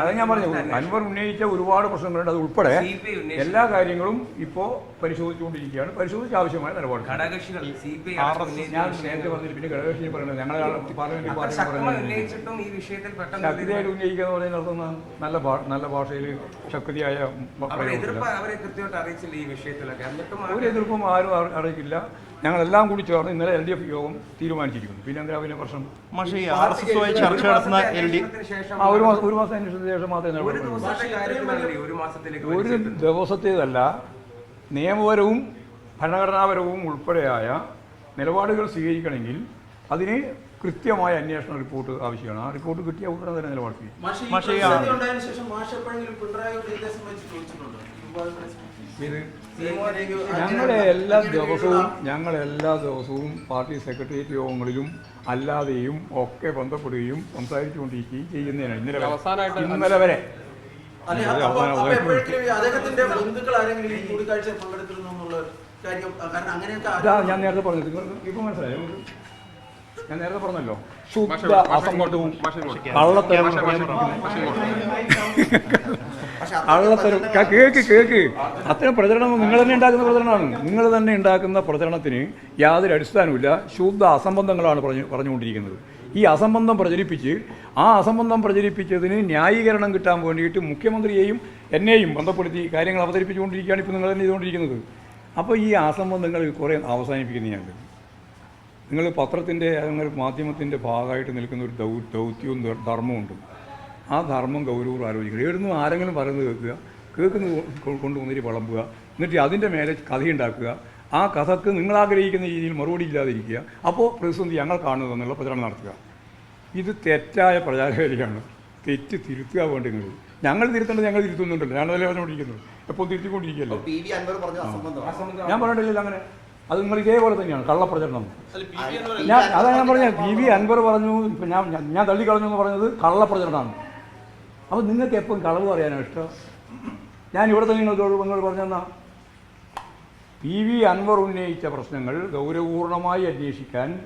അത് ഞാൻ പറഞ്ഞു. അൻവർ ഉന്നയിച്ച ഒരുപാട് പ്രശ്നങ്ങളുണ്ട്. അത് ഉൾപ്പെടെ എല്ലാ കാര്യങ്ങളും ഇപ്പോൾ പരിശോധിച്ചുകൊണ്ടിരിക്കുകയാണ്. പരിശോധിച്ച ആവശ്യമായ നിലപാട്. ഞാൻ നേരത്തെ പറഞ്ഞില്ല പിന്നെ ഘടകകക്ഷി പറയുന്നത് ഞങ്ങളെ പാർലമെന്റ് പാർട്ടി പറയുന്നത് ശക്തിയായിട്ട് ഉന്നയിക്കുക എന്ന് പറയുന്ന നല്ല നല്ല ഭാഷയിൽ ശക്തിയായ ഒരു എതിർപ്പും ആരും അറിയിക്കില്ല. ഞങ്ങളെല്ലാം കൂടി ചേർന്ന് ഇന്നലെ എൽ ഡി എഫ് യോഗം തീരുമാനിച്ചിരിക്കുന്നു. പിന്നെ എന്താ പിന്നെ പ്രശ്നം? പക്ഷേ ആർ എസ് എസുമായി ചർച്ച നടത്തുന്ന എൽ ഡി ആ ഒരു മാസം ഒരു മാസം അന്വേഷണത്തിന് ശേഷം മാത്രമേ ഒരു. ദിവസത്തേതല്ല നിയമപരവും ഭരണഘടനാപരവും ഉൾപ്പെടെയായ നിലപാടുകൾ സ്വീകരിക്കണമെങ്കിൽ അതിന് കൃത്യമായ അന്വേഷണ റിപ്പോർട്ട് ആവശ്യമാണ്. ആ റിപ്പോർട്ട് കിട്ടിയ ഉടനെ തന്നെ നിലപാട് സ്വീകരിക്കും. ഞങ്ങളെ എല്ലാ ദിവസവും ഞങ്ങൾ എല്ലാ ദിവസവും പാർട്ടി സെക്രട്ടേറിയറ്റ് യോഗങ്ങളിലും അല്ലാതെയും ഒക്കെ ബന്ധപ്പെടുകയും സംസാരിച്ചുകൊണ്ടിരിക്കുകയും ചെയ്യുന്നതിനാണ്. ഇന്നലെ ഇന്നലെ വരെ. ഞാൻ നേരത്തെ പറഞ്ഞത്. നിങ്ങൾക്ക് ഇപ്പൊ മനസ്സിലായോ? ഞാൻ നേരത്തെ പറഞ്ഞല്ലോ. ശുദ്ധ അസംബന്ധവും. കള്ളത്തരം കള്ളത്തരം. ക- കേക്ക് കേക്ക് അത്തരം പ്രചരണം നിങ്ങൾ തന്നെ ഉണ്ടാക്കുന്ന പ്രചരണമാണ്. നിങ്ങൾ തന്നെ ഉണ്ടാക്കുന്ന പ്രചരണത്തിന് യാതൊരു അടിസ്ഥാനവുമില്ല. ശുദ്ധ അസംബന്ധങ്ങളാണ് പറഞ്ഞു പറഞ്ഞുകൊണ്ടിരിക്കുന്നത്. ഈ അസംബന്ധം പ്രചരിപ്പിച്ച് ആ അസംബന്ധം പ്രചരിപ്പിച്ചതിന് ന്യായീകരണം കിട്ടാൻ വേണ്ടിയിട്ട് മുഖ്യമന്ത്രിയെയും എന്നെയും ബന്ധപ്പെടുത്തി കാര്യങ്ങൾ അവതരിപ്പിച്ചുകൊണ്ടിരിക്കുകയാണ് ഇപ്പോൾ നിങ്ങൾ തന്നെ ചെയ്തുകൊണ്ടിരിക്കുന്നത്. അപ്പോൾ ഈ അസംബന്ധങ്ങൾ കുറേ അവസാനിപ്പിക്കുന്നതാണ് നിങ്ങൾ പത്രത്തിന്റെ അല്ലെങ്കിൽ മാധ്യമത്തിന്റെ ഭാഗമായിട്ട് നിൽക്കുന്ന ഒരു ദൗ ദൗത്യവും ധർമ്മവും ധർമ്മമുണ്ട് ആ ധർമ്മം ഗൗരവം ആലോചിക്കുക. എവിടുന്ന് ആരെങ്കിലും പറയുന്നത് കേൾക്കുക. കേൾക്കുന്നത് കൊണ്ടു കൊണ്ടുവന്നിട്ട് വിളമ്പുക. എന്നിട്ട് അതിന്റെ മേലെ കഥയുണ്ടാക്കുക. ആ കഥക്ക് നിങ്ങൾ ആഗ്രഹിക്കുന്ന രീതിയിൽ മറുപടി ഇല്ലാതിരിക്കുക. അപ്പോൾ പ്രതിസന്ധി ഞങ്ങൾ കാണുന്നത് എന്നുള്ള പ്രചരണം നടത്തുക. ഇത് തെറ്റായ പ്രചാരവേദിയാണ് തെറ്റ് തിരുത്തുക വേണ്ടി നിങ്ങൾ. ഞങ്ങൾ തിരുത്തേണ്ടത് ഞങ്ങൾ തിരുത്തുന്നുണ്ടല്ലോ. ഞാനതല്ലേ പറഞ്ഞുകൊണ്ടിരിക്കുന്നത് എപ്പോൾ തിരുത്തിക്കൊണ്ടിരിക്കുകയല്ലോ? ഞാൻ പറഞ്ഞിട്ടില്ല അങ്ങനെ. അത് നിങ്ങൾ ഇതേപോലെ തന്നെയാണ് കള്ളപ്രചരണം. ഞാൻ അതാ ഞാൻ പറഞ്ഞത് പി വി അൻവർ പറഞ്ഞു ഇപ്പം ഞാൻ ഞാൻ- തള്ളിക്കളഞ്ഞു എന്ന് പറഞ്ഞത് കള്ളപ്രചരണമാണ്. അപ്പോൾ നിങ്ങൾക്ക് എപ്പോഴും കളവ് പറയാനാണ് ഇഷ്ടം? ഞാൻ ഇവിടെ തന്നെ നിങ്ങൾക്ക് നിങ്ങൾ പറഞ്ഞെന്നാ? പി വി അൻവർ ഉന്നയിച്ച പ്രശ്നങ്ങൾ ഗൗരവപൂർണമായി അന്വേഷിക്കാൻ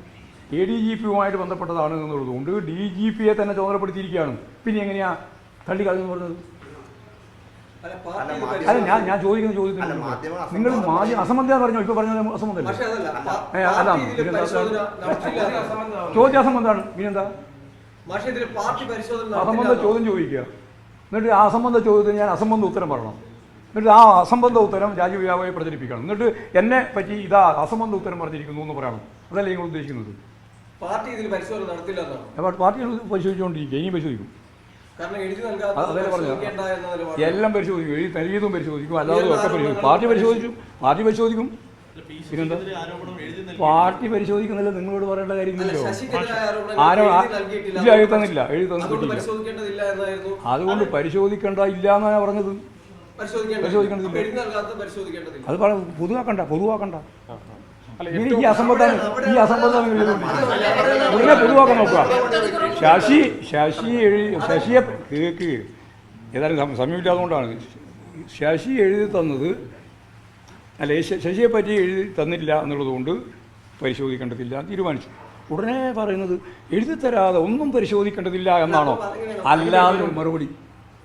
എ ഡി ജി പിയുമായിട്ട് ബന്ധപ്പെട്ടതാണ് എന്നുള്ളതുകൊണ്ട് ഡി ജി പിയെ തന്നെ ചുമതലപ്പെടുത്തിയിരിക്കുകയാണ്. പിന്നെ എങ്ങനെയാ തള്ളിക്കളഞ്ഞു പറഞ്ഞത്? അല്ല, അല്ല ഞാൻ ഞാൻ ചോദിക്കുന്ന അല്ല, ചോദ്യത്തിന് നിങ്ങൾ അസംബന്ധം മാധ്യമ അസംബന്ധം പറഞ്ഞു? ഇപ്പൊ പറഞ്ഞ ഒരു അസംബന്ധമാണ്. ചോദ്യം അസംബന്ധമാണ്. പാർട്ടി പരിശോധന അസംബന്ധ ചോദ്യം ചോദിക്കുക. എന്നിട്ട് ആ അസംബന്ധ ചോദ്യത്തിന് ഞാൻ അസംബന്ധ ഉത്തരം പറയണം. എന്നിട്ട് ആ അസംബന്ധ ഉത്തരം രാജ്യവ്യാപകമായി പ്രചരിപ്പിക്കണം. എന്നിട്ട് എന്നെ പറ്റി ഇതാ അസംബന്ധ ഉത്തരം പറഞ്ഞിരിക്കുന്നു എന്ന് പറയണം. അതല്ലേ നിങ്ങൾ ഉദ്ദേശിക്കുന്നത്? പാർട്ടി ഇതിൽ പരിശോധന നടത്തില്ല പാർട്ടി പരിശോധിച്ചുകൊണ്ടിരിക്കുക. ഇനിയും പരിശോധിക്കും. അതല്ലേ എല്ലാം പരിശോധിക്കും. എഴുതി തനിയതും പരിശോധിക്കും. അല്ലാതെ ഒക്കെ പരിശോധിക്കും. പാർട്ടി പരിശോധിച്ചു പാർട്ടി പരിശോധിക്കും. പിന്നെന്താ പാർട്ടി പരിശോധിക്കുന്നില്ല. നിങ്ങളോട് പറയേണ്ട കാര്യമില്ലല്ലോ. ആരോ നൽകിയിട്ടില്ല. ഇല്ല എഴുതി തന്നില്ല എഴുതി തന്നു അതുകൊണ്ട് പരിശോധിക്കേണ്ടതില്ല എന്നായിരുന്നു. അതുകൊണ്ട് പരിശോധിക്കേണ്ട ഇല്ല എന്നാണ് പറഞ്ഞത്. പരിശോധിക്കേണ്ടത് പരിശോധിക്കേണ്ടതില്ല. എഴുതി നൽകാത്ത പരിശോധിക്കേണ്ടതില്ല. അത് പറ പൊതുവാക്കണ്ട പൊതുവാക്കണ്ട. ഈ അസംബന്ധം ഈ അസംബന്ധം. ഉടനെ പൊതുവാക്കാൻ നോക്കുക. ശശി ശശി എഴുതി ശശിയെ കേക്ക്. ഏതായാലും സം- സമയമില്ലാത്തതുകൊണ്ടാണ്. ശശി എഴുതി തന്നത്. അല്ല ശശിയെ പറ്റി എഴുതി തന്നില്ല എന്നുള്ളതുകൊണ്ട് പരിശോധിക്കേണ്ടതില്ല തീരുമാനിച്ചു. ഉടനെ പറയുന്നത് എഴുതി തരാതെ ഒന്നും പരിശോധിക്കേണ്ടതില്ല എന്നാണോ? അല്ലാതെ മറുപടി.